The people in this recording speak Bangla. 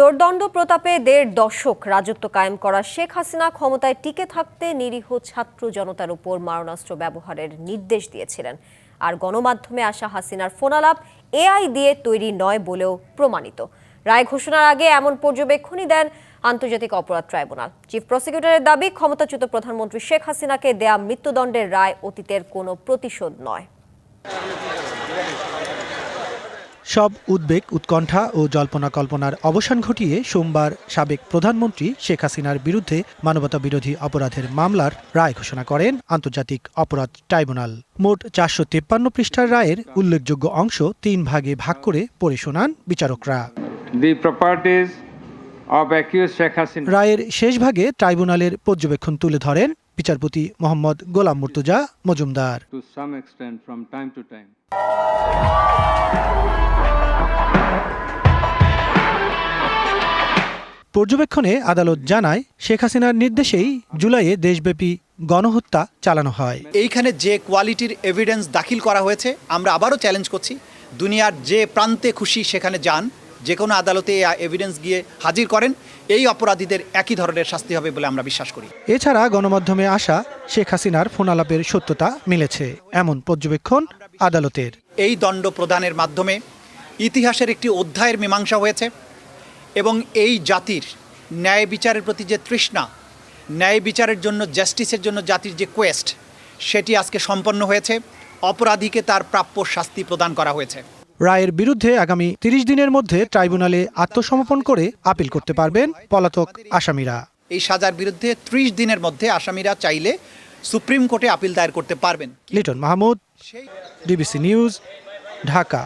দোর্দণ্ড প্রতাপে দেড় দশক রাজত্ব কায়েম করা শেখ হাসিনা ক্ষমতায় টিকে থাকতে নিরীহ ছাত্র জনতার উপর মারণাস্ত্র ব্যবহারের নির্দেশ দিয়েছিলেন। আর গণমাধ্যমে আসা হাসিনার ফোনালাপ এআই দিয়ে তৈরি নয় বলেও প্রমাণিত। রায় ঘোষণার আগে এমন পর্যবেক্ষণই দেন আন্তর্জাতিক অপরাধ ট্রাইব্যুনাল। চিফ প্রসিকিউটরের দাবি, ক্ষমতাচ্যুত প্রধানমন্ত্রী শেখ হাসিনাকে দেয়া মৃত্যুদণ্ডের রায় অতীতের কোনো প্রতিশোধ নয়। সব উদ্বেগ উৎকণ্ঠা ও জল্পনা কল্পনার অবসান ঘটিয়ে সোমবার সাবেক প্রধানমন্ত্রী শেখ হাসিনার বিরুদ্ধে মানবতা বিরোধী অপরাধের মামলার রায় ঘোষণা করেন আন্তর্জাতিক অপরাধ ট্রাইব্যুনাল। মোট চারশো তেপ্পান্ন পৃষ্ঠার রায়ের উল্লেখযোগ্য অংশ তিন ভাগে ভাগ করে পড়ে শোনান বিচারকরা। রায়ের শেষ ভাগে ট্রাইব্যুনালের পর্যবেক্ষণ তুলে ধরেন বিচারপতি Mohammad Golam Murtaza Majumdar to some extent from time to time. পর্যবেক্ষণে আদালত জানায় শেখ হাসিনার নির্দেশেই জুলাইয়ে দেশব্যাপী গণহত্যা চালানো হয় এইখানে যে কোয়ালিটির এভিডেন্স দাখিল করা হয়েছে আমরা আবারও চ্যালেঞ্জ করছি দুনিয়ার যে প্রান্তে খুশি সেখানে যান যে কোনো আদালতে এভিডেন্স গিয়ে হাজির করেন এই অপরাধীদের একই ধরনের শাস্তি হবে বলে আমরা বিশ্বাস করি। এছাড়া গণমাধ্যমে আসা শেখ হাসিনার ফোনালাপের সত্যতা মিলেছে। এমন পর্যবেক্ষণ আদালতের। এই দণ্ড প্রদানের মাধ্যমে ইতিহাসের একটি অধ্যায়ের মীমাংসা হয়েছে এবং এই জাতির ন্যায় বিচারের প্রতি যে তৃষ্ণা ন্যায় বিচারের জন্য জাস্টিসের জন্য জাতির যে কোয়েস্ট সেটি আজকে সম্পন্ন হয়েছে। অপরাধীকে তার প্রাপ্য শাস্তি প্রদান করা হয়েছে। রায়ের বিরুদ্ধে আগামী তিরিশ দিনের মধ্যে ট্রাইব্যুনালে আত্মসমর্পণ করে আপিল করতে পারবেন পলাতক আসামিরা। এই সাজার বিরুদ্ধে ত্রিশ দিনের মধ্যে আসামিরা চাইলে সুপ্রিম কোর্টে আপিল দায়ের করতে পারবেন। Liton Mahmud BBC DBC news Dhaka.